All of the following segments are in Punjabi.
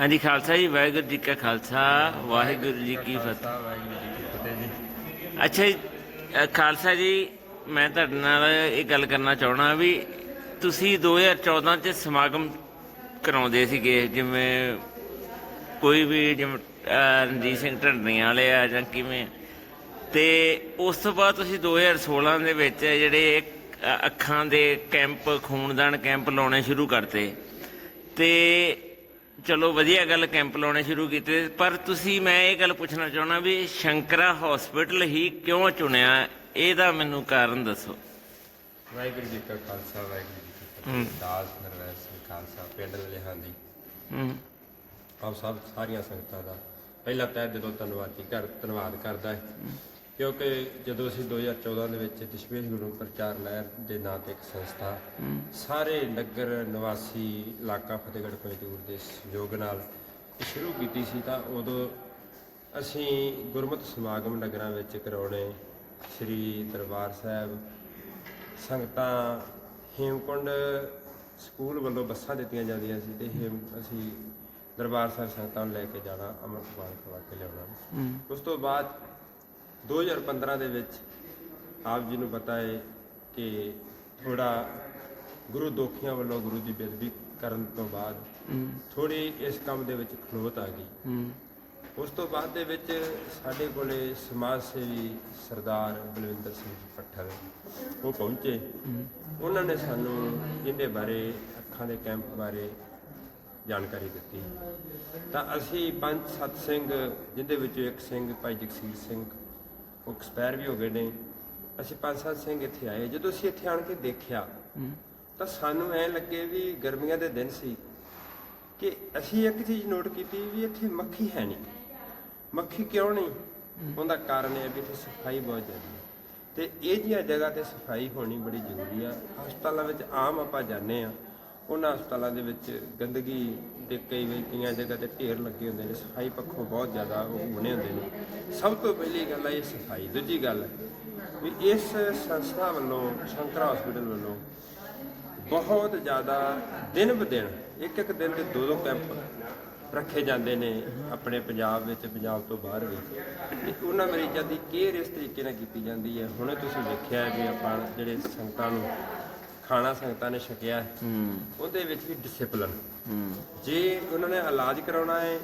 ਹਾਂਜੀ ਖਾਲਸਾ ਜੀ ਵਾਹਿਗੁਰੂ ਜੀ ਕਾ ਖਾਲਸਾ ਵਾਹਿਗੁਰੂ ਜੀ ਕੀ ਫਤਿਹ। ਵਾਹਿਗੁਰੂ ਜੀ ਕੀ ਫਤਿਹ ਜੀ ਅੱਛਾ ਜੀ ਅ, ਖਾਲਸਾ ਜੀ ਮੈਂ ਤੁਹਾਡੇ ਨਾਲ ਇਹ ਗੱਲ ਕਰਨਾ ਚਾਹਣਾ ਵੀ ਤੁਸੀਂ 2014 ਚ ਸਮਾਗਮ ਕਰਾਉਂਦੇ ਸੀਗੇ ਜਿਵੇਂ ਕੋਈ ਵੀ ਜਿਵੇਂ ਅ, ਰਣਜੀਤ ਸਿੰਘ ਢੰਡਰੀਆਂ ਵਾਲੇ ਆ ਜਾਂ ਕਿਵੇਂ। ਤੇ ਉਸ ਤੋਂ ਬਾਅਦ ਤੁਸੀਂ 2016 ਦੇ ਵਿੱਚ ਜਿਹੜੇ ਅ, ਅੱਖਾਂ ਦੇ ਕੈਂਪ ਖੂਨਦਾਨ ਕੈਂਪ ਲਾਉਣੇ ਸ਼ੁਰੂ ਕਰਤੇ। ਤੇ ਚਲੋ ਵਧੀਆ ਗੱਲ ਕੈਂਪ ਲਾਉਣੇ ਸ਼ੁਰੂ ਕੀਤੇ ਪਰ ਤੁਸੀਂ ਮੈਂ ਇਹ ਗੱਲ ਪੁੱਛਣਾ ਚਾਹਣਾ ਵੀ ਸ਼ੰਕਰਾ ਹਸਪੀਟਲ ਹੀ ਕਿਉਂ ਚੁਣਿਆ? ਇਹਦਾ ਮੈਨੂੰ ਕਾਰਨ ਦੱਸੋ। ਵਾਹਿਗੁਰੂ ਜੀ ਕਾ ਖਾਲਸਾ ਵਾਹਿਗੁਰੂ ਜੀ ਕੀ। ਫਤਿਹ। ਦਾਸ ਨਰਵੈਰ ਸਿੰਘ ਖਾਲਸਾ ਪਿੰਡ ਲੇਹਾਂਦੀ ਹੂੰ। ਆਪ ਸਭ ਸਾਰੀਆਂ ਸੰਗਤਾਂ ਦਾ। ਪਹਿਲਾ ਤਹਿ ਦਿਲੋਂ ਧੰਨਵਾਦੀ ਕਰ ਧੰਨਵਾਦ ਕਰਦਾ ਹੈ। ਕਿਉਂਕਿ ਜਦੋਂ ਅਸੀਂ 2014 ਦੇ ਵਿੱਚ ਦਸ਼ਮੇਸ਼ ਗੁਰੂ ਪ੍ਰਚਾਰ ਲਹਿਰ ਦੇ ਨਾਂ ਤੇ ਇੱਕ ਸੰਸਥਾ ਸਾਰੇ ਨਗਰ ਨਿਵਾਸੀ ਇਲਾਕਾ ਫਤਿਹਗੜ੍ਹ ਪੰਜੂਰ ਦੇ ਸਹਿਯੋਗ ਨਾਲ ਸ਼ੁਰੂ ਕੀਤੀ ਸੀ ਤਾਂ ਉਦੋਂ ਅਸੀਂ ਗੁਰਮਤਿ ਸਮਾਗਮ ਨਗਰਾਂ ਵਿੱਚ ਕਰਾਉਣੇ ਸ੍ਰੀ ਦਰਬਾਰ ਸਾਹਿਬ ਸੰਗਤਾਂ ਹੇਮਕੁੰਡ ਸਕੂਲ ਵੱਲੋਂ ਬੱਸਾਂ ਦਿੱਤੀਆਂ ਜਾਂਦੀਆਂ ਸੀ ਤੇ ਹੇਮ ਅਸੀਂ ਦਰਬਾਰ ਸਾਹਿਬ ਸੰਗਤਾਂ ਨੂੰ ਲੈ ਕੇ ਜਾਣਾ ਅੰਮ੍ਰਿਤਪਾਨ ਖਵਾ ਕੇ ਲਿਆਉਣਾ। ਉਸ ਤੋਂ ਬਾਅਦ 2015 ਦੇ ਵਿੱਚ ਆਪ ਜੀ ਨੂੰ ਪਤਾ ਹੈ ਕਿ ਥੋੜਾ ਗੁਰੂ ਦੋਖੀਆਂ ਵੱਲੋਂ ਗੁਰੂ ਦੀ ਬੇਦਬੀ ਕਰਨ ਤੋਂ ਬਾਅਦ ਥੋੜੀ ਇਸ ਕੰਮ ਦੇ ਵਿੱਚ ਖਲੋਤ ਆ ਗਈ। ਉਸ ਤੋਂ ਬਾਅਦ ਦੇ ਵਿੱਚ ਸਾਡੇ ਕੋਲੇ ਸਮਾਜ ਸੇਵੀ ਸਰਦਾਰ ਬਲਵਿੰਦਰ ਸਿੰਘ ਪੱਠਲ ਉਹ ਪਹੁੰਚੇ। ਉਹਨਾਂ ਨੇ ਸਾਨੂੰ ਇਹਦੇ ਬਾਰੇ ਅੱਖਾਂ ਦੇ ਕੈਂਪ ਬਾਰੇ ਜਾਣਕਾਰੀ ਦਿੱਤੀ। ਤਾਂ ਅਸੀਂ ਪੰਜ ਸੱਤ ਸਿੰਘ ਜਿੰਦੇ ਵਿੱਚੋਂ ਇੱਕ ਸਿੰਘ ਭਾਈ ਜਗਸੀਰ ਸਿੰਘ ਉਹ ਐਕਸਪਾਇਰ ਵੀ ਹੋ ਗਏ ਨੇ। ਅਸੀਂ ਪੰਜ ਸੱਤ ਸਿੰਘ ਇੱਥੇ ਆਏ। ਜਦੋਂ ਅਸੀਂ ਇੱਥੇ ਆਣ ਕੇ ਦੇਖਿਆ ਤਾਂ ਸਾਨੂੰ ਐ ਲੱਗੇ ਵੀ ਗਰਮੀਆਂ ਦੇ ਦਿਨ ਸੀ ਕਿ ਅਸੀਂ ਇੱਕ ਚੀਜ਼ ਨੋਟ ਕੀਤੀ ਵੀ ਇੱਥੇ ਮੱਖੀ ਹੈ ਨਹੀਂ। ਮੱਖੀ ਕਿਉਂ ਨਹੀਂ? ਉਹਦਾ ਕਾਰਨ ਇਹ ਵੀ ਇੱਥੇ ਸਫ਼ਾਈ ਬਹੁਤ ਜ਼ਿਆਦਾ ਤੇ ਇਹ ਜੀਆਂ ਜਗ੍ਹਾ ਤੇ ਸਫ਼ਾਈ ਹੋਣੀ ਬੜੀ ਜ਼ਰੂਰੀ ਆ। ਹਸਪਤਾਲਾਂ ਵਿੱਚ ਆਮ ਆਪਾਂ ਜਾਂਦੇ ਆ ਉਹਨਾਂ ਹਸਪਤਾਲਾਂ ਦੇ ਵਿੱਚ ਗੰਦਗੀ ਦੇ ਕਈ ਵਾਰੀ ਕਈਆਂ ਜਗ੍ਹਾ ਤੇ ਢੇਰ ਲੱਗੇ ਹੁੰਦੇ ਨੇ, ਸਫ਼ਾਈ ਪੱਖੋਂ ਬਹੁਤ ਜ਼ਿਆਦਾ ਉਹ ਬਣੇ ਹੁੰਦੇ ਨੇ। ਸਭ ਤੋਂ ਪਹਿਲੀ ਗੱਲ ਹੈ ਇਹ ਸਫ਼ਾਈ, ਦੂਜੀ ਗੱਲ ਵੀ ਇਸ ਸੰਸਥਾ ਵੱਲੋਂ, ਸ਼ੰਕਰਾ ਹਸਪੀਟਲ ਵੱਲੋਂ ਬਹੁਤ ਜ਼ਿਆਦਾ ਦਿਨ ਬ ਦਿਨ ਇੱਕ ਇੱਕ ਦਿਨ ਦੇ ਦੋ ਦੋ ਕੈਂਪ ਰੱਖੇ ਜਾਂਦੇ ਨੇ ਆਪਣੇ ਪੰਜਾਬ ਵਿੱਚ, ਪੰਜਾਬ ਤੋਂ ਬਾਹਰ ਵੀ। ਤੇ ਉਹਨਾਂ ਮਰੀਜ਼ਾਂ ਦੀ ਕੇਅਰ ਇਸ ਤਰੀਕੇ ਨਾਲ ਕੀਤੀ ਜਾਂਦੀ ਹੈ। ਹੁਣੇ ਤੁਸੀਂ ਵੇਖਿਆ ਹੈ ਵੀ ਆਪਾਂ ਜਿਹੜੇ ਸੰਗਤਾਂ ਨੂੰ ਖਾਣਾ ਸੰਗਤਾਂ ਨੇ ਛਕਿਆ ਹੈ, ਉਹਦੇ ਵਿੱਚ ਵੀ ਡਿਸਪਲਿਨ ਹੂੰ। ਜੇ ਉਹਨਾਂ ਨੇ ਇਲਾਜ ਕਰਾਉਣਾ ਹੈ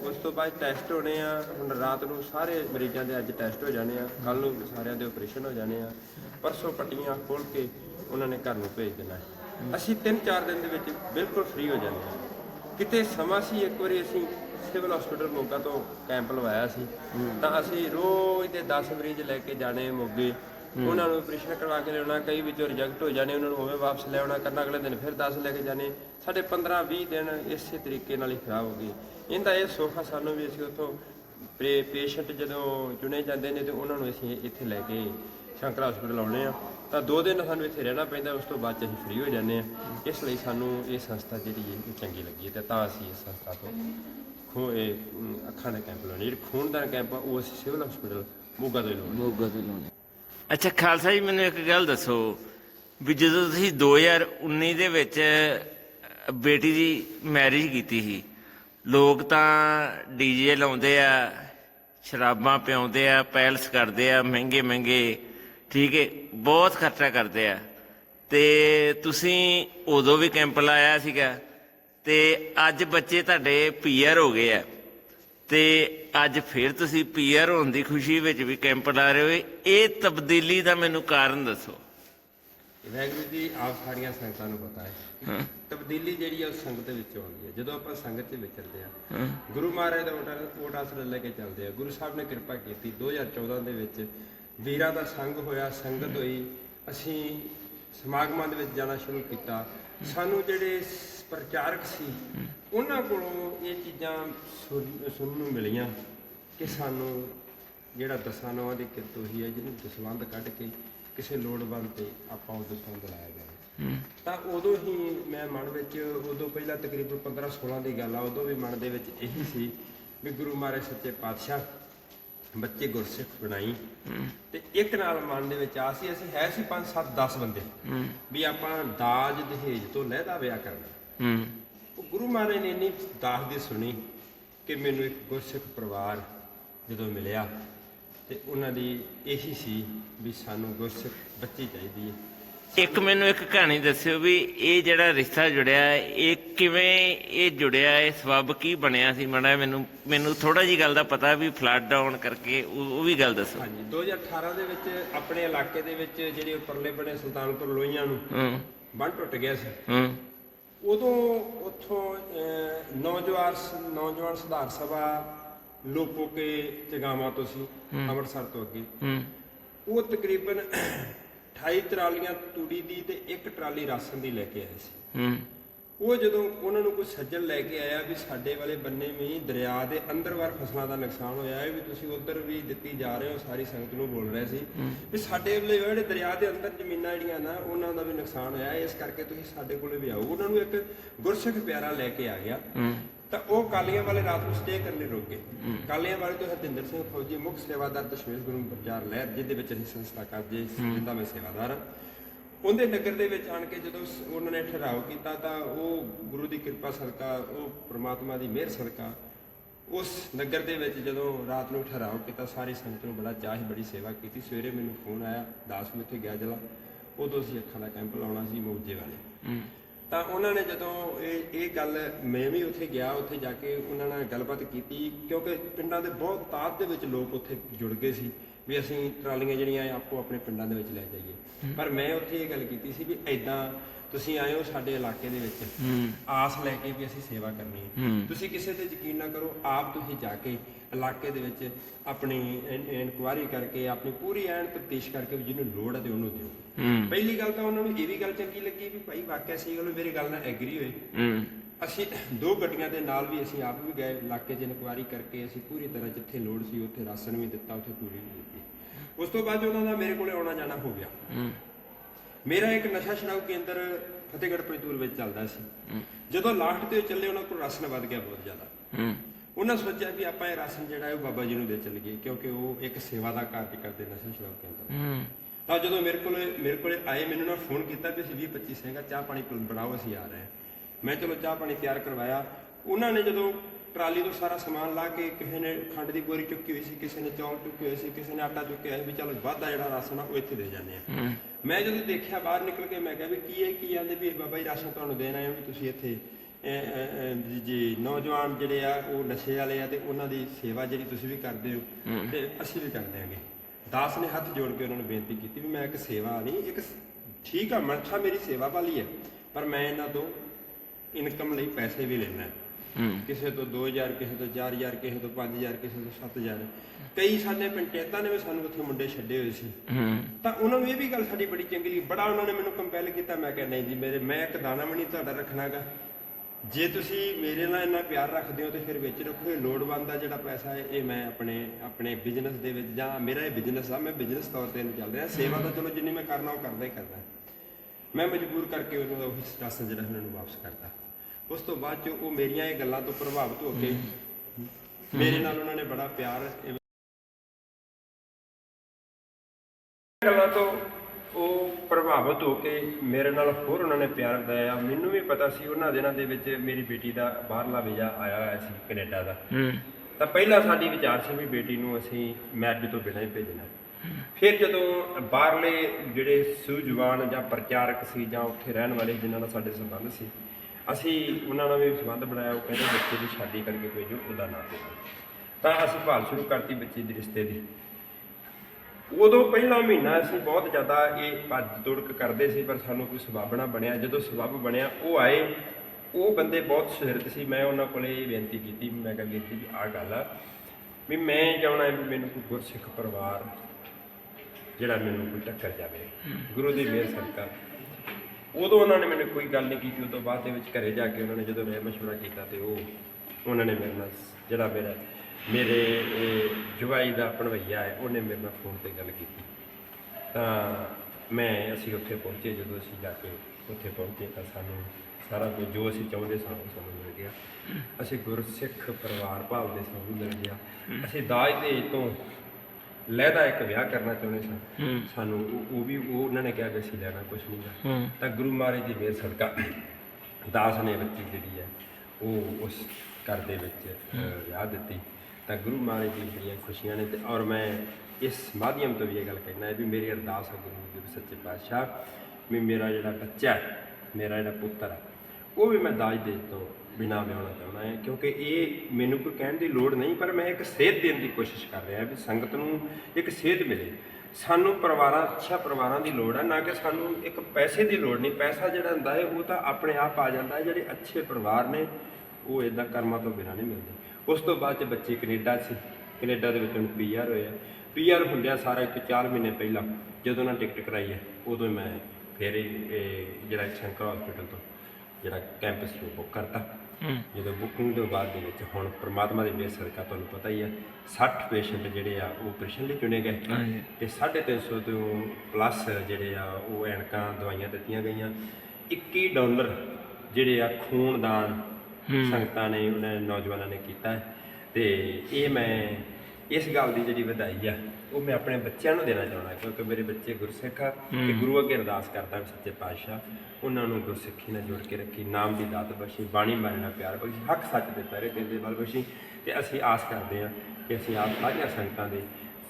ਉਸ ਤੋਂ ਬਾਅਦ ਟੈਸਟ ਹੋਣੇ ਆ ਹੁਣ ਰਾਤ ਨੂੰ ਸਾਰੇ ਮਰੀਜ਼ਾਂ ਦੇ ਅੱਜ ਟੈਸਟ ਹੋ ਜਾਣੇ ਆ ਕੱਲ ਨੂੰ ਸਾਰਿਆਂ ਦੇ ਆਪਰੇਸ਼ਨ ਹੋ ਜਾਣੇ ਆ ਪਰਸੋਂ ਪੱਟੀਆਂ ਖੋਲ ਕੇ ਉਹਨਾਂ ਨੇ ਘਰ ਨੂੰ ਭੇਜ ਦੇਣਾ ਹੈ। ਅਸੀਂ 3-4 ਦਿਨ ਦੇ ਵਿੱਚ ਬਿਲਕੁਲ ਫ੍ਰੀ ਹੋ ਜਾਂਦੇ ਹਾਂ। ਕਿਤੇ ਸਮਾਂ ਸੀ ਇੱਕ ਵਾਰੀ ਅਸੀਂ ਸਿਵਲ ਹਸਪੀਟਲ ਮੋਗਾ ਤੋਂ ਕੈਂਪ ਲਵਾਇਆ ਸੀ ਤਾਂ ਅਸੀਂ ਰੋਜ਼ ਦੇ 10 ਮਰੀਜ਼ ਲੈ ਕੇ ਜਾਣੇ ਮੋਗੇ। ਉਹਨਾਂ ਨੂੰ ਆਪਰੇਸ਼ਨ ਕਰਵਾ ਕੇ ਲਿਆਉਣਾ ਕਈ ਵਿੱਚੋਂ ਰਿਜੈਕਟ ਹੋ ਜਾਣੇ ਉਹਨਾਂ ਨੂੰ ਉਵੇਂ ਵਾਪਸ ਲੈ ਆਉਣਾ ਕਰਨਾ ਅਗਲੇ ਦਿਨ ਫਿਰ 10 ਲੈ ਕੇ ਜਾਣੇ। ਸਾਡੇ 15 20 ਦਿਨ ਇਸੇ ਤਰੀਕੇ ਨਾਲ ਹੀ ਖਰਾਬ ਹੋ ਗਏ। ਇਹਦਾ ਇਹ ਸੋਖਾ ਸਾਨੂੰ ਵੀ ਅਸੀਂ ਉੱਥੋਂ ਪੇਸ਼ੈਂਟ ਜਦੋਂ ਚੁਣੇ ਜਾਂਦੇ ਨੇ ਤੇ ਉਹਨਾਂ ਨੂੰ ਅਸੀਂ ਇੱਥੇ ਲੈ ਕੇ ਸ਼ੰਕਰ ਹਸਪੀਟਲ ਆਉਣੇ ਆ। ਤਾਂ ਦੋ ਦਿਨ ਸਾਨੂੰ ਇੱਥੇ ਰਹਿਣਾ ਪੈਂਦਾ ਉਸ ਤੋਂ ਬਾਅਦ ਅਸੀਂ ਫ੍ਰੀ ਹੋ ਜਾਂਦੇ ਆ ਇਸ ਲਈ ਸਾਨੂੰ ਇਹ ਸੰਸਥਾ ਜਿਹੜੀ ਹੈ ਇਹ ਚੰਗੀ ਲੱਗੀ ਤੇ ਤਾਂ ਅਸੀਂ ਇਸ ਸੰਸਥਾ ਤੋਂ ਖੂਨ ਇਹ ਅੱਖਾਂ ਦਾ ਕੈਂਪ ਲਾਉਣੇ ਜਿਹੜਾ ਖੂਨਦਾਨ ਕੈਂਪ ਆ ਉਹ ਅਸੀਂ ਸਿਵਲ ਹਸਪੀਟਲ ਮੋਗਾ ਤੋਂ ਲਾਉਣੇ ਮੋਗਾ ਦੇ ਲਾਉਣੇ ਅੱਛਾ, ਖਾਲਸਾ ਜੀ, ਮੈਨੂੰ ਇੱਕ ਗੱਲ ਦੱਸੋ ਵੀ ਜਦੋਂ ਤੁਸੀਂ 2019 ਦੇ ਵਿੱਚ ਬੇਟੀ ਦੀ ਮੈਰਿਜ ਕੀਤੀ ਸੀ, ਲੋਕ ਤਾਂ ਡੀਜੇ ਲਾਉਂਦੇ ਆ, ਸ਼ਰਾਬਾਂ ਪਿਆਉਂਦੇ ਆ, ਪੈਲਸ ਕਰਦੇ ਆ, ਮਹਿੰਗੇ ਮਹਿੰਗੇ, ਠੀਕ ਹੈ ਬਹੁਤ ਖਰਚਾ ਕਰਦੇ ਆ। ਤੇ ਤੁਸੀਂ ਉਦੋਂ ਵੀ ਕੈਂਪ ਲਾਇਆ ਸੀਗਾ, ਤੇ ਅੱਜ ਬੱਚੇ ਤੁਹਾਡੇ ਪੀਆਰ ਹੋ ਗਏ ਆ। ਤੇ ਅੱਜ ਫਿਰ ਤੁਸੀਂ ਪੀਆਰ ਹੋਣ ਦੀ ਖੁਸ਼ੀ ਵਿੱਚ ਵੀ ਕੈਂਪ ਲਾ ਰਹੇ ਹੋ ਇਹ ਤਬਦੀਲੀ ਦਾ ਮੈਨੂੰ ਕਾਰਨ ਦੱਸੋ। ਵੈਗਰੂ ਜੀ ਆਪ ਸਾਰੀਆਂ ਸੰਗਤਾਂ ਨੂੰ ਪਤਾ ਹੈ। ਤਬਦੀਲੀ ਜਿਹੜੀ ਆ ਉਹ ਸੰਗਤ ਵਿੱਚ ਆਉਂਦੀ ਹੈ। ਜਦੋਂ ਆਪਾਂ ਸੰਗਤ 'ਚ ਵਿਚਰਦੇ ਆ ਗੁਰੂ ਮਹਾਰਾਜ ਦਾ ਓਟਾ ਓਟ ਆਸਰਾ ਲੈ ਕੇ ਚੱਲਦੇ ਆ। ਗੁਰੂ ਸਾਹਿਬ ਨੇ ਕਿਰਪਾ ਕੀਤੀ 2014 ਦੇ ਵਿੱਚ ਵੀਰਾਂ ਦਾ ਸੰਗ ਹੋਇਆ ਸੰਗਤ ਹੋਈ। ਅਸੀਂ ਸਮਾਗਮਾਂ ਦੇ ਵਿੱਚ ਜਾਣਾ ਸ਼ੁਰੂ ਕੀਤਾ। ਸਾਨੂੰ ਜਿਹੜੇ ਪ੍ਰਚਾਰਕ ਸੀ। ਉਹਨਾਂ ਕੋਲੋਂ ਇਹ ਚੀਜ਼ਾਂ ਸੁਣ- ਸੁਣਨ ਨੂੰ ਮਿਲੀਆਂ ਕਿ ਸਾਨੂੰ ਜਿਹੜਾ ਦਸਾਂ ਨਵਾਂ ਦੀ ਕਿਰਤ ਹੋਈ ਹੈ ਜਿਹਨੂੰ ਦਸਵੰਦ ਕੱਢ ਕੇ ਕਿਸੇ ਲੋੜਵੰਦ ਤੇ ਆਪਾਂ ਉਹ ਦਸਵੰਦ ਲਾਇਆ ਜਾਵੇ ਤਾਂ ਉਦੋਂ ਹੀ ਮੈਂ ਮਨ ਵਿੱਚ ਉਦੋਂ ਪਹਿਲਾਂ ਤਕਰੀਬਨ 15 16 ਦੀ ਗੱਲ ਆ ਉਦੋਂ ਵੀ ਮਨ ਦੇ ਵਿੱਚ ਇਹੀ ਸੀ ਵੀ ਗੁਰੂ ਮਹਾਰਾਜ ਸੱਚੇ ਪਾਤਸ਼ਾਹ ਬੱਚੇ ਗੁਰਸਿੱਖ ਬਣਾਈ। ਤੇ ਇੱਕ ਨਾਲ ਮਨ ਦੇ ਵਿੱਚ ਆ ਸੀ ਅਸੀਂ ਹੈ ਸੀ 5 7 10 ਬੰਦੇ। ਵੀ ਆਪਾਂ ਦਾਜ ਦਹੇਜ ਤੋਂ ਲਹਿਦਾ ਵਿਆਹ ਕਰਨਾ। ਹੂੰ। ਉਹ ਗੁਰੂ ਮਹਾਰਾਜ ਨੇ ਇੰਨੀ ਦਾਸ ਦੀ ਸੁਣੀ ਕਿ ਮੈਨੂੰ ਇੱਕ ਗੁਰਸਿੱਖ ਪਰਿਵਾਰ ਜਦੋਂ ਮਿਲਿਆ ਤੇ ਉਹਨਾਂ ਦੀ ਇਹੀ ਸੀ ਵੀ ਸਾਨੂੰ ਗੁਰਸਿੱਖ ਬੱਚੀ ਚਾਹੀਦੀ ਹੈ। ਇੱਕ ਮੈਨੂੰ ਇੱਕ ਕਹਾਣੀ ਦੱਸਿਓ ਵੀ ਇਹ ਜਿਹੜਾ ਰਿਸ਼ਤਾ ਜੁੜਿਆ ਇਹ ਕਿਵੇਂ ਇਹ ਜੁੜਿਆ ਹੈ ਸਬਬ ਕੀ ਬਣਿਆ ਸੀ? ਮੜਾ ਮੈਨੂੰ ਮੈਨੂੰ ਥੋੜਾ ਜੀ ਗੱਲ ਦਾ ਪਤਾ ਵੀ ਫਲੱਡ ਆਉਣ ਕਰਕੇ ਉਹ ਉਹ ਵੀ ਗੱਲ ਦੱਸੋ। ਹਾਂਜੀ 2018 ਦੇ ਵਿੱਚ ਆਪਣੇ ਇਲਾਕੇ ਦੇ ਵਿੱਚ ਜਿਹੜੇ ਪਰਲੇ ਬਣੇ ਸੁਲਤਾਨਪੁਰ ਲੋਹੀਆਂ ਨੂੰ ਹੂੰ। ਬੰਨ ਟੁੱਟ ਗਿਆ ਸੀ। ਹੂੰ। ਉਦੋਂ ਉੱਥੋਂ ਨੌਜਵਾਨ ਨੌਜਵਾਨ ਸੁਧਾਰ ਸਭਾ ਲੋਪੋ ਕੇ ਜਗਾਵਾਂ ਤੋਂ ਸੀ ਅੰਮ੍ਰਿਤਸਰ ਤੋਂ ਅੱਗੇ। ਉਹ ਤਕਰੀਬਨ 28 ਟਰਾਲੀਆਂ ਤੂੜੀ ਦੀ ਤੇ ਇੱਕ ਟਰਾਲੀ ਰਾਸ਼ਨ ਦੀ ਲੈ ਕੇ ਆਏ ਸੀ। ਹੂੰ। ਉਹ ਜਦੋਂ ਉਹਨਾਂ ਨੂੰ ਕੋਈ ਸੱਜਣ ਲੈ ਕੇ ਆਇਆ ਵੀ ਸਾਡੇ ਵਾਲੇ ਬੰਨੇ ਵੀ ਦਰਿਆ ਦੇ ਅੰਦਰਵਾਰ ਫਸਲਾਂ ਦਾ ਨੁਕਸਾਨ ਹੋਇਆ ਹੈ ਵੀ ਤੁਸੀਂ ਉਧਰ ਵੀ ਦਿੱਤੀ ਜਾ ਰਹੇ ਹੋ ਸਾਰੀ ਸੰਗਤ ਨੂੰ ਬੋਲ ਰਹੇ ਸੀ। ਵੀ ਸਾਡੇ ਵਾਲੇ ਜਿਹੜੇ ਦਰਿਆ ਦੇ ਅੰਦਰ ਜ਼ਮੀਨਾਂ ਜਿਹੜੀਆਂ ਨਾ ਉਹਨਾਂ ਦਾ ਵੀ ਨੁਕਸਾਨ ਹੋਇਆ ਇਸ ਕਰਕੇ ਤੁਸੀਂ ਸਾਡੇ ਕੋਲੇ ਵੀ ਆਓ। ਉਹਨਾਂ ਨੂੰ ਇੱਕ ਗੁਰਸਿੱਖ ਪਿਆਰਾ ਲੈ ਕੇ ਆ ਗਿਆ। ਤਾਂ ਉਹ ਕਾਲੀਆਂ ਵਾਲੇ ਰਾਤ ਨੂੰ ਸਟੇ ਕਰਨ ਲਈ ਰੁਕ ਗਏ। ਕਾਲੀਆਂ ਵਾਲੇ ਤੋਂ ਹਰਜਿੰਦਰ ਸਿੰਘ ਫੌਜੀ ਮੁੱਖ ਸੇਵਾਦਾਰ ਦਸ਼ਮੇਸ਼ ਗੁਰੂ ਪ੍ਰਚਾਰ ਲਹਿਰ ਜਿਹਦੇ ਵਿੱਚ ਅਸੀਂ ਸੰਸਥਾ ਕਰਦੇ ਜਿੰਦਾ ਮੈਂ ਸੇਵਾਦਾਰ ਹਾਂ। ਉਹਦੇ ਨਗਰ ਦੇ ਵਿੱਚ ਆਣ ਕੇ ਜਦੋਂ ਸ- ਉਹਨਾਂ ਨੇ ਠਹਿਰਾਓ ਕੀਤਾ ਤਾਂ ਉਹ ਗੁਰੂ ਦੀ ਕਿਰਪਾ ਸਦਕਾ ਉਹ ਪ੍ਰਮਾਤਮਾ ਦੀ ਮਿਹਰ ਸਦਕਾ ਉਸ ਨਗਰ ਦੇ ਵਿੱਚ ਜਦੋਂ ਰਾਤ ਨੂੰ ਠਹਿਰਾਓ ਕੀਤਾ ਸਾਰੀ ਸੰਗਤ ਨੂੰ ਬੜਾ ਚਾਹ ਸੀ ਬੜੀ ਸੇਵਾ ਕੀਤੀ। ਸਵੇਰੇ ਮੈਨੂੰ ਫੋਨ ਆਇਆ ਦਾਸ ਉੱਥੇ ਗਿਆ ਜਲਾ। ਉਦੋਂ ਅਸੀਂ ਅੱਖਾਂ ਦਾ ਕੈਂਪ ਲਾਉਣਾ ਸੀ ਮੌਜੇ ਵਾਲੇ। ਤਾਂ ਉਹਨਾਂ ਨੇ ਜਦੋਂ ਇਹ ਇਹ ਗੱਲ ਮੈਂ ਵੀ ਉੱਥੇ ਗਿਆ ਉੱਥੇ ਜਾ ਕੇ ਉਹਨਾਂ ਨਾਲ ਗੱਲਬਾਤ ਕੀਤੀ ਕਿਉਂਕਿ ਪਿੰਡਾਂ ਦੇ ਬਹੁਤ ਤਾਦ ਦੇ ਵਿੱਚ ਲੋਕ ਉੱਥੇ ਜੁੜ ਗਏ ਸੀ। ਵੀ ਅਸੀਂ ਟਰਾਲੀਆਂ ਜਿਹੜੀਆਂ ਆ ਆਪੋ ਆਪਣੇ ਪਿੰਡਾਂ ਦੇ ਵਿੱਚ ਲੈ ਜਾਈਏ। ਪਰ ਮੈਂ ਉੱਥੇ ਇਹ ਗੱਲ ਕੀਤੀ ਸੀ ਵੀ ਐਦਾਂ ਤੁਸੀਂ ਆਏ ਹੋ ਸਾਡੇ ਇਲਾਕੇ ਦੇ ਵਿੱਚ। ਆਸ ਲੈ ਕੇ ਵੀ ਅਸੀਂ ਸੇਵਾ ਕਰਨੀ ਹੈ। ਤੁਸੀਂ ਕਿਸੇ ਤੇ ਯਕੀਨ ਨਾ ਕਰੋ ਆਪ ਤੁਸੀਂ ਜਾ ਕੇ ਇਲਾਕੇ ਦੇ ਵਿੱਚ ਆਪਣੀ ਇਨਕੁਆਇਰੀ ਕਰਕੇ ਆਪਣੀ ਪੂਰੀ ਐਨ ਤਫਤੀਸ਼ ਕਰਕੇ ਵੀ ਜਿਹਨੂੰ ਲੋੜ ਹੈ ਤੇ ਉਹਨੂੰ ਦਿਓ। ਪਹਿਲੀ ਗੱਲ ਤਾਂ ਉਹਨਾਂ ਨੂੰ ਇਹ ਵੀ ਗੱਲ ਚੰਗੀ ਲੱਗੀ ਵੀ ਭਾਈ ਵਾਕਿਆ ਸਹੀ ਗੱਲ ਮੇਰੀ ਗੱਲ ਨਾਲ ਐਗਰੀ ਹੋਏ। ਅਸੀਂ ਦੋ ਗੱਡੀਆਂ ਦੇ ਨਾਲ ਵੀ ਅਸੀਂ ਆਪ ਵੀ ਗਏ ਇਲਾਕੇ 'ਚ ਇਨਕੁਆਇਰੀ ਕਰਕੇ ਅਸੀਂ ਪੂਰੀ ਤਰ੍ਹਾਂ ਜਿੱਥੇ ਲੋੜ ਸੀ ਉੱਥੇ ਰਾਸ਼ਨ ਵੀ ਦਿੱਤਾ ਉੱਥੇ ਪੂਰੀ ਵੀ ਦਿੱਤੀ। ਉਸ ਤੋਂ ਬਾਅਦ ਉਹਨਾਂ ਦਾ ਮੇਰੇ ਕੋਲੇ ਆਉਣਾ ਜਾਣਾ ਹੋ ਗਿਆ। ਮੇਰਾ ਇੱਕ ਨਸ਼ਾ ਛਡਾਊ ਕੇਂਦਰ ਫਤਿਹਗੜ੍ਹ ਪ੍ਰਤੂਰ ਵਿੱਚ ਚੱਲਦਾ ਸੀ। ਜਦੋਂ ਲਾਸਟ ਤੇ ਚੱਲੇ ਉਹਨਾਂ ਕੋਲ ਰਾਸ਼ਨ ਵੱਧ ਗਿਆ ਬਹੁਤ ਜ਼ਿਆਦਾ। ਉਹਨਾਂ ਸੋਚਿਆ ਵੀ ਆਪਾਂ ਇਹ ਰਾਸ਼ਨ ਜਿਹੜਾ ਹੈ ਉਹ ਬਾਬਾ ਜੀ ਨੂੰ ਦੇ ਚੱਲੀਏ ਕਿਉਂਕਿ ਉਹ ਇੱਕ ਸੇਵਾ ਦਾ ਕਾਰਜ ਕਰਦੇ ਨਸ਼ਾ ਛਡਾਊ ਕੇਂਦਰ। ਤਾਂ ਜਦੋਂ ਮੇਰੇ ਕੋਲੇ ਮੇਰੇ ਕੋਲੇ ਆਏ ਮੈਨੂੰ ਨਾ ਫੋਨ ਕੀਤਾ ਵੀ ਅਸੀਂ 20 25 ਸਿੰਘਾ ਚਾਹ ਪਾਣੀ ਬਣਾਓ ਅਸੀਂ ਆ ਰਹੇ ਹਾਂ। ਮੈਂ ਚਲੋ ਚਾਹ ਪਾਣੀ ਤਿਆਰ ਕਰਵਾਇਆ। ਉਹਨਾਂ ਨੇ ਜਦੋਂ ਟਰਾਲੀ ਤੋਂ ਸਾਰਾ ਸਮਾਨ ਲਾ ਕੇ ਕਿਸੇ ਨੇ ਖੰਡ ਦੀ ਬੋਰੀ ਚੁੱਕੀ ਹੋਈ ਸੀ ਕਿਸੇ ਨੇ ਚੌਲ ਚੁੱਕੇ ਹੋਏ ਸੀ ਕਿਸੇ ਨੇ ਆਟਾ ਚੁੱਕਿਆ ਸੀ ਵੀ ਚਲੋ ਵਾਧਾ ਜਿਹੜਾ ਰਾਸ਼ਨ ਆ ਉਹ ਇੱਥੇ ਦੇ ਜਾਂਦੇ ਆ। ਮੈਂ ਜਦੋਂ ਦੇਖਿਆ ਬਾਹਰ ਨਿਕਲ ਕੇ ਮੈਂ ਕਿਹਾ ਵੀ ਕੀ ਹੈ ਕੀ ਆਂਦੇ ਵੀ ਬਾਬਾ ਜੀ ਰਾਸ਼ਨ ਤੁਹਾਨੂੰ ਦੇਣ ਆਏ ਹਾਂ ਵੀ ਤੁਸੀਂ ਇੱਥੇ ਜੀ- ਨੌਜਵਾਨ ਜਿਹੜੇ ਆ ਉਹ ਨਸ਼ੇ ਵਾਲੇ ਆ ਤੇ ਉਹਨਾਂ ਦੀ ਸੇਵਾ ਜਿਹੜੀ ਤੁਸੀਂ ਵੀ ਕਰਦੇ ਹੋ ਤੇ ਅਸੀਂ ਵੀ ਕਰਦੇ ਆਂਗੇ। ਦਾਸ ਨੇ ਹੱਥ ਜੋੜ ਕੇ ਉਹਨਾਂ ਨੂੰ ਬੇਨਤੀ ਕੀਤੀ ਵੀ ਮੈਂ ਇੱਕ ਸੇਵਾ ਨਹੀਂ ਇੱਕ ਠੀਕ ਆ ਮਨਸ਼ਾ ਮੇਰੀ ਸੇਵਾ ਵਾਲੀ ਹੈ ਪਰ ਮੈਂ ਇਹਨਾਂ ਤੋਂ ਇਨਕਮ ਲਈ ਪੈਸੇ ਵੀ ਲੈਣਾ ਕਿਸੇ ਤੋਂ 2000 ਕਿਸੇ ਤੋਂ 4000 ਕਿਸੇ ਤੋਂ 5000 ਕਿਸੇ ਤੋਂ 7000 ਕਈ ਸਾਡੇ ਪੰਚਾਇਤਾਂ ਨੇ ਵੀ ਸਾਨੂੰ ਉੱਥੇ ਮੁੰਡੇ ਛੱਡੇ ਹੋਏ ਸੀ। ਤਾਂ ਉਹਨਾਂ ਨੂੰ ਇਹ ਵੀ ਗੱਲ ਸਾਡੀ ਬੜੀ ਚੰਗੀ ਲੱਗੀ। ਬੜਾ ਉਹਨਾਂ ਨੇ ਮੈਨੂੰ ਕੰਪੈਲ ਕੀਤਾ। ਮੈਂ ਕਿਹਾ ਨਹੀਂ ਜੀ ਮੇਰੇ ਮੈਂ ਇੱਕ ਦਾਣਾ ਵੀ ਨਹੀਂ ਤੁਹਾਡਾ ਰੱਖਣਾਗਾ। ਜੇ ਤੁਸੀਂ ਮੇਰੇ ਨਾਲ ਇੰਨਾ ਪਿਆਰ ਰੱਖਦੇ ਹੋ ਤੇ ਫਿਰ ਵਿੱਚ ਰੱਖੋ। ਇਹ ਲੋੜਵੰਦ ਦਾ ਜਿਹੜਾ ਪੈਸਾ ਹੈ ਇਹ ਮੈਂ ਆਪਣੇ ਆਪਣੇ ਬਿਜ਼ਨਸ ਦੇ ਵਿੱਚ ਜਾਂ ਮੇਰਾ ਇਹ ਬਿਜ਼ਨਸ ਆ ਮੈਂ ਬਿਜ਼ਨਸ ਤੌਰ ਤੇ ਚੱਲ ਰਿਹਾ। ਸੇਵਾ ਤਾਂ ਚਲੋ ਜਿੰਨੀ ਮੈਂ ਕਰਨਾ ਉਹ ਕਰਦਾ ਹੀ ਕਰਦਾ। ਮੈਂ ਮਜਬੂਰ ਕਰਕੇ ਉਹਨਾਂ ਦਾ ਉਹੀ ਰਾਸ਼ਨ ਜਿਹੜਾ ਉਹਨਾਂ ਨੂੰ ਵਾਪਸ ਕਰਤਾ। ਉਸ ਤੋਂ ਬਾਅਦ ਚ ਉਹ ਮੇਰੀਆਂ ਇਹ ਗੱਲਾਂ ਤੋਂ ਪ੍ਰਭਾਵਿਤ ਹੋ ਕੇ ਮੇਰੇ ਨਾਲ ਉਹਨਾਂ ਨੇ ਬੜਾ ਪਿਆਰ ਗੱਲਾਂ ਤੋਂ ਉਹ ਪ੍ਰਭਾਵਿਤ ਹੋ ਕੇ ਮੇਰੇ ਨਾਲ ਹੋਰ ਉਹਨਾਂ ਨੇ ਪਿਆਰ ਦਿਆ ਮੈਨੂੰ ਵੀ ਪਤਾ ਸੀ ਉਹਨਾਂ ਦਿਨਾਂ ਦੇ ਵਿੱਚ ਮੇਰੀ ਬੇਟੀ ਦਾ ਬਾਹਰਲਾ ਵੀਜ਼ਾ ਆਇਆ ਹੋਇਆ ਸੀ ਕੈਨੇਡਾ ਦਾ। ਤਾਂ ਪਹਿਲਾਂ ਸਾਡੀ ਵਿਚਾਰ ਸੀ ਵੀ ਬੇਟੀ ਨੂੰ ਅਸੀਂ ਮੈਰਿਜ ਤੋਂ ਬਿਨਾਂ ਹੀ ਭੇਜਣਾ। ਫਿਰ ਜਦੋਂ ਬਾਹਰਲੇ ਜਿਹੜੇ ਸੂਝਵਾਨ ਜਾਂ ਪ੍ਰਚਾਰਕ ਸੀ ਜਾਂ ਉੱਥੇ ਰਹਿਣ ਵਾਲੇ ਜਿਨ੍ਹਾਂ ਨਾਲ ਸਾਡੇ ਸੰਬੰਧ ਸੀ ਅਸੀਂ ਉਹਨਾਂ ਨਾਲ ਵੀ ਸੰਬੰਧ ਬਣਾਇਆ, ਉਹ ਕਹਿੰਦੇ ਬੱਚੇ ਦੀ ਸ਼ਾਦੀ ਕਰਕੇ ਭੇਜੋ, ਉਹਦਾ ਨਾਂ ਤੇ। ਤਾਂ ਅਸੀਂ ਭਾਲ ਸ਼ੁਰੂ ਕਰਤੀ ਬੱਚੇ ਦੇ, ਰਿਸ਼ਤੇ ਦੀ। ਉਦੋਂ ਪਹਿਲਾ ਮਹੀਨਾ ਅਸੀਂ ਬਹੁਤ ਜ਼ਿਆਦਾ ਇਹ ਭੱਜ ਤੁੜਕ ਕਰਦੇ ਸੀ, ਪਰ ਸਾਨੂੰ ਕੋਈ ਸਬੱਬ ਨਾ ਬਣਿਆ। ਜਦੋਂ ਸਬੱਬ ਬਣਿਆ, ਉਹ ਆਏ। ਉਹ ਬੰਦੇ ਬਹੁਤ ਸੁਹਿਰਦ ਸੀ। ਮੈਂ ਉਹਨਾਂ ਕੋਲੇ ਇਹ ਬੇਨਤੀ ਕੀਤੀ ਵੀ ਮੈਂ ਕਿਹਾ ਵੀਰ ਵੀ ਆਹ ਗੱਲ ਆ ਵੀ ਮੈਂ ਚਾਹੁੰਦਾ ਵੀ ਮੈਨੂੰ ਕੋਈ ਗੁਰਸਿੱਖ ਪਰਿਵਾਰ ਜਿਹੜਾ ਮੈਨੂੰ ਕੋਈ ਟੱਕਰ ਜਾਵੇ। ਗੁਰੂ ਦੀ ਮਿਹਰ ਸਦਕਾ। ਉਦੋਂ ਉਹਨਾਂ ਨੇ ਮੈਨੂੰ ਕੋਈ ਗੱਲ ਨਹੀਂ ਕੀਤੀ ਉਸ ਤੋਂ ਬਾਅਦ ਦੇ ਵਿੱਚ ਘਰੇ ਜਾ ਕੇ ਉਹਨਾਂ ਨੇ ਜਦੋਂ ਮੈਂ ਮਸ਼ਵਰਾ ਕੀਤਾ ਤੇ ਉਹ, ਉਹਨਾਂ ਨੇ ਮੇਰੇ ਨਾਲ ਜਿਹੜਾ ਮੇਰਾ, ਮੇਰੇ ਜਵਾਈ ਦਾ ਭਣਵਈਆ ਹੈ, ਉਹਨੇ ਮੇਰੇ ਨਾਲ ਫੋਨ ਤੇ ਗੱਲ ਕੀਤੀ। ਤਾਂ ਮੈਂ ਅਸੀਂ ਉੱਥੇ ਪਹੁੰਚੇ, ਜਦੋਂ ਅਸੀਂ ਜਾ ਕੇ ਉੱਥੇ ਪਹੁੰਚੇ ਤਾਂ ਸਾਨੂੰ ਸਾਰਾ ਕੁਝ, ਜੋ ਅਸੀਂ ਚਾਹੁੰਦੇ ਸਾਂ ਉਹ ਸਾਨੂੰ ਮਿਲ ਗਿਆ। ਅਸੀਂ ਗੁਰਸਿੱਖ ਪਰਿਵਾਰ ਭਾਲਦੇ ਸਾਨੂੰ ਮਿਲ ਗਿਆ। ਅਸੀਂ ਦਾਜ ਦੇ ਤੋਂ ਲਹਿਦਾ ਇੱਕ ਵਿਆਹ ਕਰਨਾ ਚਾਹੁੰਦੇ ਸਾਂ। ਸਾਨੂੰ ਉਹ- ਉਹ ਵੀ ਉਹ ਉਹਨਾਂ ਨੇ ਕਿਹਾ ਵੀ ਅਸੀਂ ਲੈਣਾ ਕੁਝ ਨਹੀਂ ਹੂੰ। ਤਾਂ ਗੁਰੂ ਮਹਾਰਾਜ ਦੀ ਮਿਹਰ ਸਦਕਾ ਦਾਸ ਨੇ ਬੱਚੀ ਜਿਹੜੀ ਹੈ ਉਹ ਉਸ ਘਰ ਦੇ ਵਿੱਚ ਅਹ, ਵਿਆਹ ਦਿੱਤੀ। ਤਾਂ ਗੁਰੂ ਮਹਾਰਾਜ ਦੀ ਬੜੀਆਂ ਖੁਸ਼ੀਆਂ ਨੇ ਤੇ ਔਰ ਮੈਂ ਇਸ ਮਾਧਿਅਮ ਤੋਂ ਵੀ ਇਹ ਗੱਲ ਕਹਿਣਾ ਹੈ ਵੀ ਮੇਰੀ ਅਰਦਾਸ ਹੈ ਗੁਰੂ ਦੇ ਸੱਚੇ ਪਾਤਸ਼ਾਹ ਵੀ ਮੇਰਾ ਜਿਹੜਾ ਬੱਚਾ ਹੈ ਮੇਰਾ ਜਿਹੜਾ ਪੁੱਤਰ ਹੈ ਉਹ ਵੀ ਮੈਂ ਦਾਜ ਦੇ ਤੋਂ ਬਿਨਾ ਵਿਆਹਣਾ ਚਾਹੁੰਦਾ ਹੈ, ਕਿਉਂਕਿ ਇਹ ਮੈਨੂੰ ਕੋਈ ਕਹਿਣ ਦੀ ਲੋੜ ਨਹੀਂ, ਪਰ ਮੈਂ ਇੱਕ ਸੇਧ ਦੇਣ ਦੀ ਕੋਸ਼ਿਸ਼ ਕਰ ਰਿਹਾ ਵੀ ਸੰਗਤ ਨੂੰ ਇੱਕ ਸੇਧ ਮਿਲੇ। ਸਾਨੂੰ ਪਰਿਵਾਰਾਂ, ਅੱਛਾ ਪਰਿਵਾਰਾਂ ਦੀ ਲੋੜ ਹੈ ਨਾ ਕਿ ਸਾਨੂੰ ਇੱਕ ਪੈਸੇ ਦੀ ਲੋੜ ਨਹੀਂ। ਪੈਸਾ ਜਿਹੜਾ ਹੁੰਦਾ ਹੈ, ਉਹ ਤਾਂ ਆਪਣੇ ਆਪ ਆ ਜਾਂਦਾ ਹੈ, ਜਿਹੜੇ ਅੱਛੇ ਪਰਿਵਾਰ ਨੇ, ਉਹ ਇਦਾਂ ਕਰਮਾਂ ਤੋਂ ਬਿਨਾਂ ਨਹੀਂ ਮਿਲਦੇ। ਉਸ ਤੋਂ ਬਾਅਦ ਚ ਬੱਚੇ ਕੈਨੇਡਾ ਸੀ। ਕੈਨੇਡਾ ਦੇ ਵਿੱਚ ਹੁਣ ਪੀਆਰ ਹੋਇਆ। ਪੀਆਰ ਹੁੰਦਿਆਂ ਸਾਰਾ ਇੱਕ 4 ਮਹੀਨੇ ਪਹਿਲਾਂ ਜਦੋਂ ਉਹਨਾਂ ਟਿਕਟ ਕਰਾਈ ਹੈ, ਉਦੋਂ ਮੈਂ ਫਿਰ ਇਹ ਇਹ ਜਿਹੜਾ ਸ਼ੰਕਰ ਹਸਪੀਟਲ ਤੋਂ ਜਿਹੜਾ ਕੈਂਪਸ ਨੂੰ ਬੁੱਕ ਕਰਤਾ। ਜਦੋਂ ਬੁਕਿੰਗ ਤੋਂ ਬਾਅਦ ਦੇ ਵਿੱਚ ਹੁਣ ਪ੍ਰਮਾਤਮਾ ਦੀ ਮਿਹਰ ਸਦਕਾ ਤੁਹਾਨੂੰ ਪਤਾ ਹੀ ਹੈ 60 ਪੇਸ਼ੈਂਟ ਜਿਹੜੇ ਆ ਉਹ ਆਪਰੇਸ਼ਨ ਲਈ ਚੁਣੇ ਗਏ। ਤੇ 350 ਤੋਂ ਪਲੱਸ ਜਿਹੜੇ ਆ ਉਹ ਐਨਕਾਂ ਦਵਾਈਆਂ ਦਿੱਤੀਆਂ ਗਈਆਂ। 21 ਡਾਲਰ ਜਿਹੜੇ ਆ ਖੂਨਦਾਨ ਸੰਗਤਾਂ ਨੇ ਉਹਨਾਂ ਨੌਜਵਾਨਾਂ ਨੇ ਕੀਤਾ। ਤੇ ਇਹ ਮੈਂ ਇਸ ਗੱਲ ਦੀ ਜਿਹੜੀ ਵਧਾਈ ਆ ਉਹ ਮੈਂ ਆਪਣੇ ਬੱਚਿਆਂ ਨੂੰ ਦੇਣਾ ਚਾਹੁੰਦਾ ਕਿਉਂਕਿ ਮੇਰੇ ਬੱਚੇ ਗੁਰਸਿੱਖ ਆ ਤੇ ਗੁਰੂ ਅੱਗੇ ਅਰਦਾਸ ਕਰਦਾ ਵੀ ਸੱਚੇ ਪਾਤਸ਼ਾਹ ਉਹਨਾਂ ਨੂੰ ਗੁਰਸਿੱਖੀ ਨਾਲ ਜੋੜ ਕੇ ਰੱਖੀ ਨਾਮ ਦੀ ਦਾਤ ਬਖਸ਼ੀ ਬਾਣੀ ਬਾਣੀ ਨਾਲ ਪਿਆਰ ਬਖਸ਼ੀ ਹੱਕ ਸੱਚ ਦੇ ਪਹਿਰੇ ਦਿੰਦੇ ਬਲ ਬਖਸ਼ੀ ਤੇ ਅਸੀਂ ਆਸ ਕਰਦੇ ਹਾਂ ਕਿ ਅਸੀਂ ਆਪ ਸਾਰੀਆਂ ਸੰਗਤਾਂ ਦੇ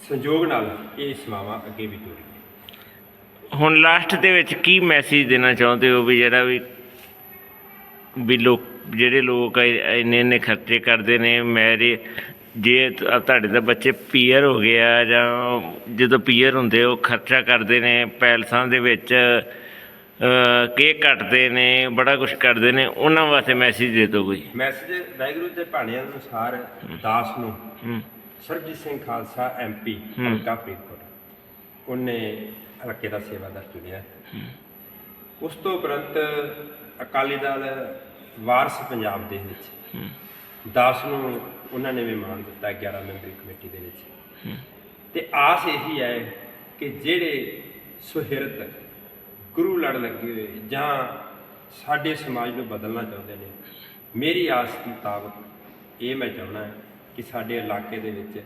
ਸੰਯੋਗ ਨਾਲ ਇਹ ਸੇਵਾਵਾਂ ਅੱਗੇ ਵੀ ਤੋਰੀਏ। ਹੁਣ ਲਾਸਟ ਦੇ ਵਿੱਚ ਕੀ ਮੈਸੇਜ ਦੇਣਾ ਚਾਹੁੰਦੇ ਹੋ ਵੀ ਜਿਹੜਾ ਵੀ ਵੀ ਲੋਕ ਜਿਹੜੇ ਲੋਕ ਇੰਨੇ ਇੰਨੇ ਖਰਚੇ ਕਰਦੇ ਨੇ ਮੇਰੇ ਜੇ ਤ- ਤੁਹਾਡੇ ਤਾਂ ਬੱਚੇ ਪੀਅਰ ਹੋ ਗਏ ਆ ਜਾਂ ਜਦੋਂ ਪੀਅਰ ਹੁੰਦੇ ਉਹ ਖਰਚਾ ਕਰਦੇ ਨੇ ਪੈਲਸਾਂ ਦੇ ਵਿੱਚ ਕੇਕ ਕੱਟਦੇ ਨੇ ਬੜਾ ਕੁਝ ਕਰਦੇ ਨੇ ਉਹਨਾਂ ਵਾਸਤੇ ਮੈਸੇਜ ਦੇ ਦਿਓ ਕੋਈ। ਮੈਸੇਜ ਵਾਹਿਗੁਰੂ ਦੇ ਭਾਣਿਆਂ ਅਨੁਸਾਰ ਦਾਸ ਨੂੰ ਹੂੰ। ਸਰਬਜੀਤ ਸਿੰਘ ਖਾਲਸਾ ਐਮਪੀ ਹਲਕਾ ਫਰੀਦਕੋਟ। ਉਹਨੇ ਹਲਕੇ ਦਾ ਸੇਵਾਦਾਰ ਚੁਣਿਆ। ਉਸ ਤੋਂ ਉਪਰੰਤ ਅਕਾਲੀ ਦਲ ਵਾਰਸ ਪੰਜਾਬ ਦੇ ਵਿੱਚ ਦਾਸ ਨੂੰ ਉਹਨਾਂ ਨੇ ਵੀ ਮਾਨ ਦਿੱਤਾ 11 ਮੈਂਬਰੀ ਕਮੇਟੀ ਦੇ ਵਿੱਚ ਤੇ ਆਸ ਇਹੀ ਹੈ ਕਿ ਜਿਹੜੇ ਸੁਹਿਰਦ ਗੁਰੂ ਲੜ ਲੱਗੇ ਹੋਏ ਜਾਂ ਸਾਡੇ ਸਮਾਜ ਨੂੰ ਬਦਲਣਾ ਚਾਹੁੰਦੇ ਨੇ ਮੇਰੀ ਆਸ ਮੁਤਾਬਕ ਇਹ ਮੈਂ ਚਾਹੁੰਦਾ ਕਿ ਸਾਡੇ ਇਲਾਕੇ ਦੇ ਵਿੱਚ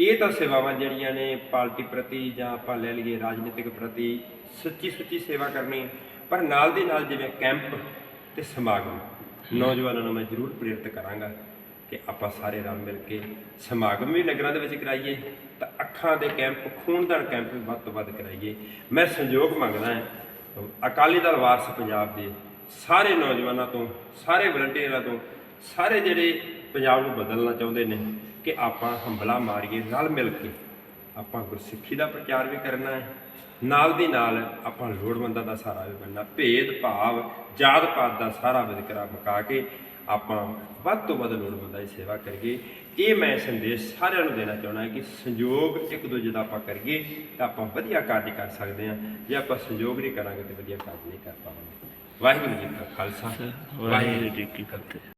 ਇਹ ਤਾਂ ਸੇਵਾਵਾਂ ਜਿਹੜੀਆਂ ਨੇ ਪਾਰਟੀ ਪ੍ਰਤੀ ਜਾਂ ਆਪਾਂ ਲੈ ਲਈਏ ਰਾਜਨੀਤਿਕ ਪ੍ਰਤੀ ਸੱਚੀ ਸੁੱਚੀ ਸੇਵਾ ਕਰਨੀ। ਪਰ ਨਾਲ ਦੀ ਨਾਲ ਜਿਵੇਂ ਕੈਂਪ ਤੇ ਸਮਾਗਮ ਨੌਜਵਾਨਾਂ ਨੂੰ ਮੈਂ ਜ਼ਰੂਰ ਪ੍ਰੇਰਿਤ ਕਰਾਂਗਾ ਕਿ ਆਪਾਂ ਸਾਰੇ ਰਲ ਮਿਲ ਕੇ ਸਮਾਗਮ ਵੀ ਨਗਰਾਂ ਦੇ ਵਿੱਚ ਕਰਾਈਏ, ਤਾਂ ਅੱਖਾਂ ਦੇ ਕੈਂਪ, ਖੂਨਦਾਨ ਕੈਂਪ ਵੀ ਵੱਧ ਤੋਂ ਵੱਧ ਕਰਾਈਏ। ਮੈਂ ਸੰਯੋਗ ਮੰਗਦਾ ਹਾਂ, ਅਕਾਲੀ ਦਲ ਵਾਰਸ ਪੰਜਾਬ ਦੇ ਸਾਰੇ ਨੌਜਵਾਨਾਂ ਤੋਂ, ਸਾਰੇ ਵਲੰਟੀਅਰਾਂ ਤੋਂ, ਸਾਰੇ ਜਿਹੜੇ ਪੰਜਾਬ ਨੂੰ ਬਦਲਣਾ ਚਾਹੁੰਦੇ ਨੇ, ਕਿ ਆਪਾਂ ਹੰਬਲਾ ਮਾਰੀਏ, ਰਲ ਮਿਲ ਕੇ ਆਪਾਂ ਗੁਰਸਿੱਖੀ ਦਾ ਪ੍ਰਚਾਰ ਵੀ ਕਰਨਾ ਹੈ। ਨਾਲ ਦੀ ਨਾਲ ਆਪਾਂ ਲੋੜਵੰਦਾਂ ਦਾ ਸਹਾਰਾ ਵੀ ਬਣਨਾ ਭੇਦ ਭਾਵ ਜਾਤ ਪਾਤ ਦਾ ਸਾਰਾ ਵਿਤਕਰਾ ਮੁਕਾ ਕੇ ਆਪਾਂ ਵੱਧ ਤੋਂ ਵੱਧ ਲੋੜਵੰਦਾਂ ਦੀ ਸੇਵਾ ਕਰੀਏ। ਇਹ ਮੈਂ ਸੰਦੇਸ਼ ਸਾਰਿਆਂ ਨੂੰ ਦੇਣਾ ਚਾਹੁੰਦਾ ਕਿ ਸੰਯੋਗ ਇੱਕ ਦੂਜੇ ਦਾ ਆਪਾਂ ਕਰੀਏ ਤਾਂ ਆਪਾਂ ਵਧੀਆ ਕਾਰਜ ਕਰ ਸਕਦੇ ਹਾਂ। ਜੇ ਆਪਾਂ ਸੰਯੋਗ ਨਹੀਂ ਕਰਾਂਗੇ ਤਾਂ ਵਧੀਆ ਕਾਰਜ ਨਹੀਂ ਕਰ ਪਾਵਾਂਗੇ। ਵਾਹਿਗੁਰੂ ਜੀ ਕਾ ਖਾਲਸਾ ਵਾਹਿਗੁਰੂ ਜੀ ਕੀ ਫਤਿਹ।